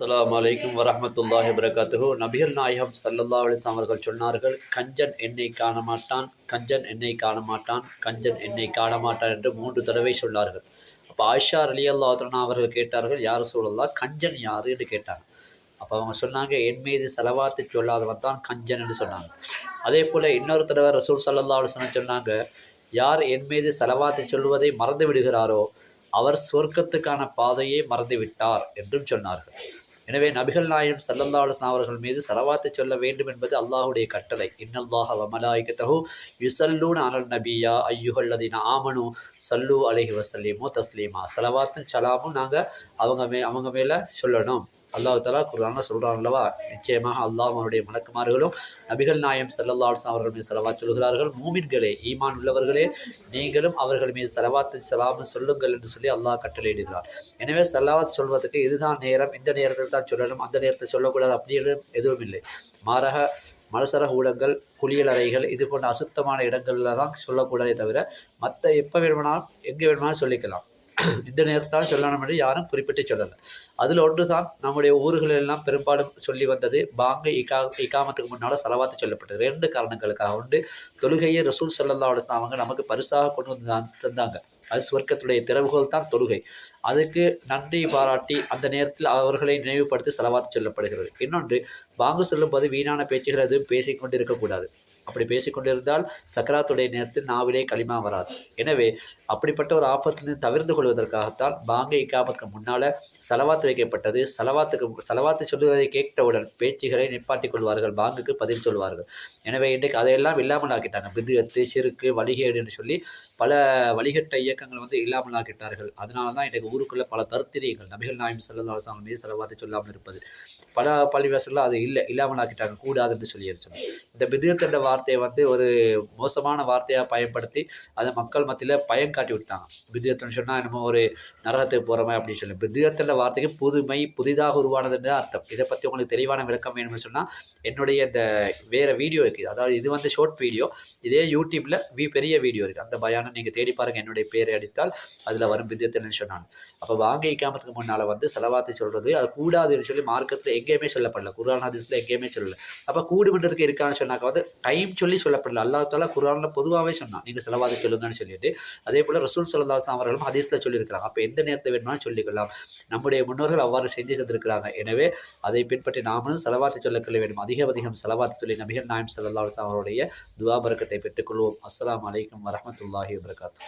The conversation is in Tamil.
அஸ்லாம் அலைக்கும் வரமத்துல்லாஹி வபரகாத்துஹு. நபிகள் நாயகம் சல்லல்லா அலிஸ்லாம் அவர்கள் சொன்னார்கள் கஞ்சன் என்னை காண மாட்டான் கஞ்சன் என்னை காண மாட்டான் கஞ்சன் என்னை காண மாட்டான் என்று மூன்று தடவை சொன்னார்கள். அப்போ ஆயிஷா அலி அல்லாத்ரனா அவர்கள் கேட்டார்கள் யார் சொல்லலாம் கஞ்சன் யார்? என்று கேட்டாங்க. அப்போ அவங்க சொன்னாங்க என் மீது செலவாத்து சொல்லாதவன் தான் கஞ்சன் என்று சொன்னாங்க. அதே போல் இன்னொரு தடவை ரசூல் சல்லல்லா அலிஸ்லாம் சொன்னாங்க யார் என் மீது செலவாத்து சொல்வதை மறந்து விடுகிறாரோ அவர் சொர்க்கத்துக்கான பாதையை மறந்து விட்டார் என்றும் சொன்னார்கள். எனவே நபிகள் நாயம் சல்லல்லா அவர்கள் மீது சலவாத்து சொல்ல வேண்டும் என்பது அல்லாஹுடைய கட்டளை. இன்னல்லாஹ வ மலாயிகத்தஹு யுஸல்லூன நபியா ஐயுகல்லதின் ஆமனு சல்லு அலஹி வசல்லீமோ தஸ்லீமா. சலவாத்தும் சலாமும் நாங்கள் அவங்க மே அவங்க மேலே சொல்லணும். அல்லாஹ் தலா குரான சொல்கிறான் அல்லவா நிச்சயமாக அல்லாஹ் அவருடைய மலக்குமார்களும் நபிகள் நாயம் சல்லல்லா அவர்கள் மீது செலவாத் சொல்கிறார்கள். மூமின்களே ஈமான் உள்ளவர்களே நீங்களும் அவர்கள் மீது செலவாத்து சலாமும் சொல்லுங்கள் என்று சொல்லி அல்லாஹ் கட்டளையிடுகிறார். எனவே செலவாத் சொல்வதற்கு இதுதான் நேரம். இந்த நேரத்தில் தான் சொல்லணும். அந்த நேரத்தில் சொல்லக்கூடாது அப்படின்னு எதுவும் இல்லை. மாறாக மலசர ஊடங்கள் குளியலறைகள் இது போன்ற அசுத்தமான இடங்களில் தான் சொல்லக்கூடாதே தவிர மற்ற எப்போ வேணுமானாலும் எங்கே வேணுமானாலும் சொல்லிக்கலாம். இந்த நேரத்தால் சொல்லணும் என்று யாரும் குறிப்பிட்டு சொல்லலை. அதில் ஒன்று தான் நம்முடைய ஊர்களிலெல்லாம் பெரும்பாலும் சொல்லி வந்தது பாங்கை இகா இகாமத்துக்கு முன்னால் செலவாத்து சொல்லப்பட்டது. ரெண்டு காரணங்களுக்காக உண்டு. தொழுகையை ரசூல் ஸல்லல்லாஹு அவங்க நமக்கு பரிசாக கொண்டு வந்து தந்தாங்க. அது சுவர்க்கத்துடைய திறவுகள் தான் தொழுகை. அதுக்கு நன்றி பாராட்டி அந்த நேரத்தில் அவர்களை நினைவுபடுத்தி செலவாத்து சொல்லப்படுகிறது. இன்னொன்று வாங்க சொல்லும்போது வீணான பேச்சுகள் எதுவும் பேசிக்கொண்டு இருக்கக்கூடாது. அப்படி பேசிக்கொண்டிருந்தால் சக்கராத்துடைய நேரத்தில் நாவிலே களிமா வராது. எனவே அப்படிப்பட்ட ஒரு ஆபத்திலிருந்து தவிர்த்து கொள்வதற்காகத்தான் பாங்க இக்காமத்துக்கு முன்னால் செலவாத்து வைக்கப்பட்டது. செலவாத்துக்கு செலவாத்து சொல்லுவதை கேட்டவுடன் பேச்சுகளை நிப்பாட்டிக் கொள்வார்கள். பாங்குக்கு பதில் சொல்வார்கள். எனவே இன்றைக்கு அதையெல்லாம் இல்லாமல் ஆக்கிட்டாங்க பிதுகத்து சிறுக்கு வழிகேடு என்று சொல்லி பல வழிகட்ட இயக்கங்கள் வந்து இல்லாமல் ஆக்கிட்டார்கள் அதனால தான் இன்றைக்கு ஊருக்குள்ளே பல தருத்திரியங்கள் நபிகள் நாயம் செல்லல்லாஹு மீது செலவாத்து சொல்லாமல் இருப்பது. பல பள்ளிவாசலில் அது இல்லை இல்லாமல் ஆக்கிட்டாங்க கூடாது என்று சொல்லி சொன்னாங்க இந்த பிதுகத் வார்த்தையை வந்து ஒரு மோசமான வார்த்தையாக பயன்படுத்தி அதை மக்கள் மத்தியில் பயம் காட்டி விட்டாங்க. பிதுகத்துன்னு சொன்னால் என்னமோ ஒரு நரகத்துக்கு போகிறோமே அப்படின்னு சொல்லி. பிதுகத் வார்த்தைக்கு புதுமை புதிதாக உருவானதுன்னு அர்த்தம். இதை பற்றி உங்களுக்கு தெளிவான விளக்கம் வேணும்னு சொன்னால் என்னுடைய இந்த வேறு வீடியோ இருக்குது அதாவது இது வந்து ஷார்ட் வீடியோ இதே யூடியூப்பில் வி பெரிய வீடியோ இருக்குது அந்த பயானம் நீங்கள் தேடி பாருங்கள் என்னுடைய பேரை அடித்தால் அதில் வரும் பித்தியத்துன்னு சொன்னான். அப்போ வாங்க இக்காமத்துக்கு முன்னால் வந்து செலவாத்தி சொல்கிறது அது கூடாதுன்னு சொல்லி மார்க்கத்தில் எங்கேயுமே சொல்லப்படல. குரான் ஹதீஸில் எங்கேயுமே சொல்லலை. அப்போ கூடுமன்றதுக்கு இருக்கான்னு சொன்னாக்க வந்து டைம் சொல்லி சொல்லப்படல. அல்லாத்தால குரானில் பொதுவாகவே சொன்னான். நீங்கள் செலவாதி சொல்லுங்கன்னு சொல்லிட்டு. அதே போல் ரசூல் சல்லாஹ் அவர்களும் ஹதீஸில் சொல்லியிருக்கிறாங்க. அப்போ எந்த நேரத்தை வேணுமாலும் சொல்லிக்கலாம். நம்முடைய முன்னோர்கள் அவ்வாறு செஞ்சு தந்திருக்கிறாங்க. எனவே அதை பின்பற்றி நாமளும் செலவாத்தி சொல்லக்கொள்ள வேண்டும். அதிக அதிகம் செலவாத்தி சொல்லி நபிகள் நாயம் சல்லா அவருடைய துவாபரக்கத்தை பெற்றுக்கொள்வோம் அஸ்லாம் அலைக்கும் வரமத்துல்லாஹி வபரகாத்து